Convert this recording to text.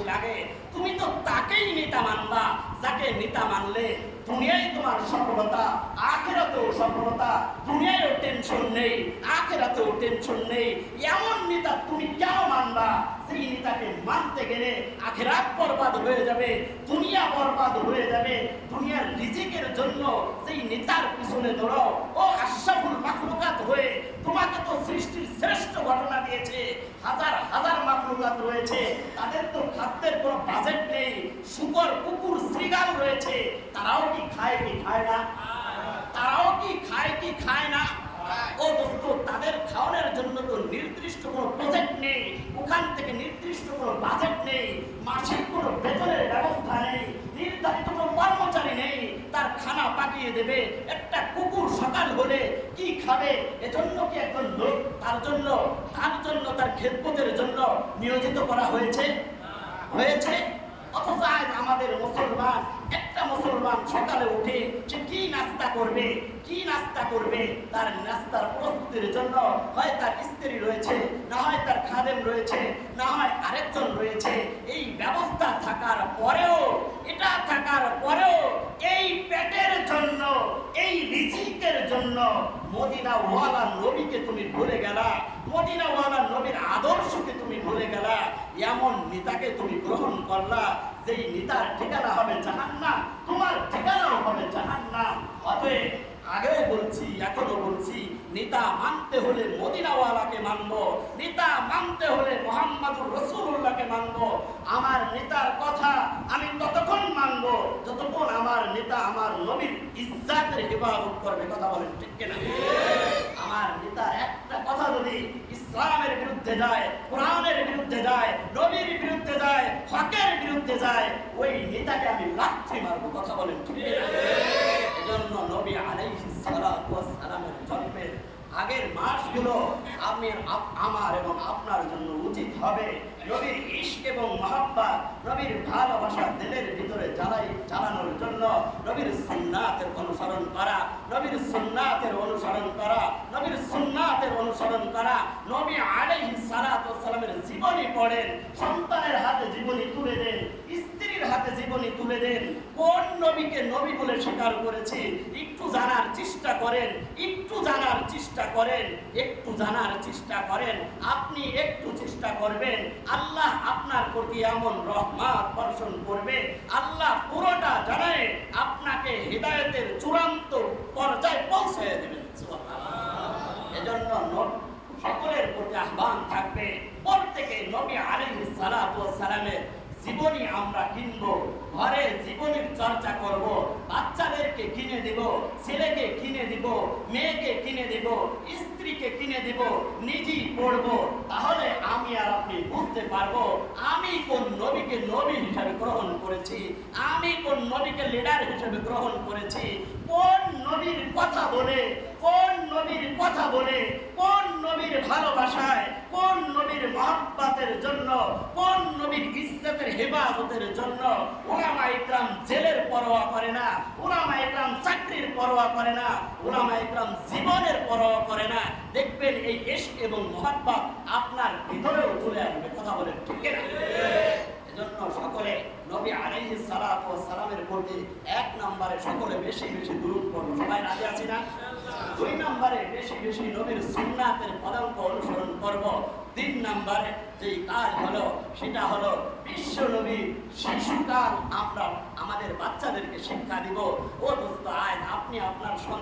শান্তি লাগে, তুমি তো তাকেই নেতা মানবা, যাকে নেতা মানলে দুনিয়ায় তোমার সফলতা, আখেরাতেও সফলতা, দুনিয়ায়ও টেনশন নেই, আখেরাতেও টেনশন নেই। এমন নেতা তুমি কেন মানবা? সেই নেতাকে মানতে গেলে আখেরাত বরবাদ হয়ে যাবে, দুনিয়া বরবাদ হয়ে যাবে, দুনিয়ার রিজিকের জন্য সেই নেতার পিছনে দৌড়ো ও আশরাফুল বাজেট নেই, শুকর কুকুর শ্রীগাল রয়েছে। তারাও কি খায় কি খায় না? তারাও কি খায় কি খায় না? ও দোস্ত তাদের খাওয়ানোর জন্য তো নির্দিষ্ট কোনো প্রজেক্ট নেই। ওখান থেকে নির্দিষ্ট কোনো বাজেট নেই। মাসিক কোনো বেতনের ব্যবস্থা নেই। নির্ধারিত কোনো কর্মচারী নেই। তার খানা পাঠিয়ে দেবে। একটা কুকুর সকাল হলে কি খাবে? এজন্য কি একজন লোক তার জন্য তার জন্য তার খেদমতের জন্য নিয়োজিত করা হয়েছে? হয়েছে? অথচ আজ আমাদের মুসলমান, একটা মুসলমান সকালে উঠে সে কি নাস্তা করবে? কি নাস্তা করবে? তার নাস্তার প্রস্তুতির জন্য হয় তার স্ত্রী রয়েছে, না হয় তার খাদেম রয়েছে, না হয় আরেকজন রয়েছে। এই ব্যবস্থা থাকার পরেও, এটা থাকার পরেও এই পেটের জন্য, এই রিজিকের জন্য মদিনা ওয়ালা নবীকে তুমি ভুলে গেলা মদিনা ওয়ালা নবীর আদর্শকে তুমি ভুলে গেলা। এমন নেতাকে তুমি গ্রহণ করলা যেই নেতার ঠিকানা হবে জাহান্নাম তোমার ঠিকানাও হবে জাহান্নাম। অতএব আগেও বলছি এখনও বলছি নেতা মানতে হলে মদিনাওয়ালাকে মানবো নেতা মানতে হলে মোহাম্মদুর রসুল্লাহকে মানবো। আমার নেতার কথা আমি ততক্ষণ মানবো যতক্ষণ আমার নেতা আমার নবীর ইজ্জাতের হেফাজত করবে। কথা বলেন ঠিক কিনা? আমার নেতার একটা কথা যদি ইসলামের বিরুদ্ধে যায় কোরআনের বিরুদ্ধে যায়, নবীর বিরুদ্ধে যায়, হকের বিরুদ্ধে যায়, ওই নেতাকে আমি লাথি মারবো, কথা বলেন এজন্য নবী আলাইহিস সালাতু ওয়াস সালামের জন্মের আগের মাসগুলো আমি আমার এবং আপনার জন্য উচিত হবে। নবীর ইশক এবং মহাব্বত, নবীর ভালোবাসা দিলের ভিতরে জ্বালাই, জ্বালানোর জন্য নবীর সুন্নাতের অনুসরণ করা, নবীর সুন্নাতের অনুসরণ করা, নবীর সুন্নাতের অনুসরণ করা, নবী সালামের জীবনী পড়েন, সন্তানের হাতে জীবনী তুলে দেন, স্ত্রীর হাতে জীবনী তুলে দেন। কোন নবীকে নবী বলে স্বীকার করেছে? একটু জানার চেষ্টা করেন, একটু জানার চেষ্টা করেন, একটু জানার চেষ্টা করেন। আপনি একটু চেষ্টা করবেন, আল্লাহ আপনার প্রতি এমন রহমত বর্ষণ করবে। আল্লাহ পুরোটা জানায় আপনাকে হৃদায়তের চূড়ান্ত নবী আলাইহিস সালাতু ওয়াস সালামের জীবনী আমরা কিনব। ঘরে জীবনের চর্চা করব। বাচ্চাদেরকে কিনে দিব, ছেলেকে কিনে দিব, মেয়েকে কিনে দিব, স্ত্রীকে কিনে দিব, নিজেই পড়ব। তাহলে আমি আর আপনি বুঝতে পারব, আমি কোন নবীকে নবী হিসাবে গ্রহণ করেছি, আমি কোন নবীকে লিডার হিসেবে গ্রহণ করেছি, কোন নবীর কথা বলে, কোন নবীর কথা বলে, কোন নবীর ভালোবাসায়, কোন নবীর মহাব্বাতের জন্য, কোন নবীর ইজ্জতের হেফাজতের জন্য ওলামা ইকরাম জেলের পরোয়া করে না ওলামা ইকরাম চাকরির পরোয়া করে না ওলামা ইকরাম জীবনের পরোয়া করে না। দেখবেন এই ইশক এবং মহাব্বত আপনার ভিতরেও চলে আসবে, কথা বলেন ঠিক না এজন্য সকলে নবী আলাইহিস সালামের প্রতি নম্বরে সকলে বেশি বেশি দূরত করুন। সবাই রাজি আছি না? দুই নম্বরে বেশি বেশি নবীর সুন্নাতের পদাঙ্ক অনুসরণ করব। তিন নম্বরে যেই কাজ হলো, সেটা হলো বিশ্ব নবী শিশুকাল আমরা আমাদের বাচ্চাদেরকে শিক্ষা দিব। ও দোস্ত, আয়, আপনি আপনার সন্তান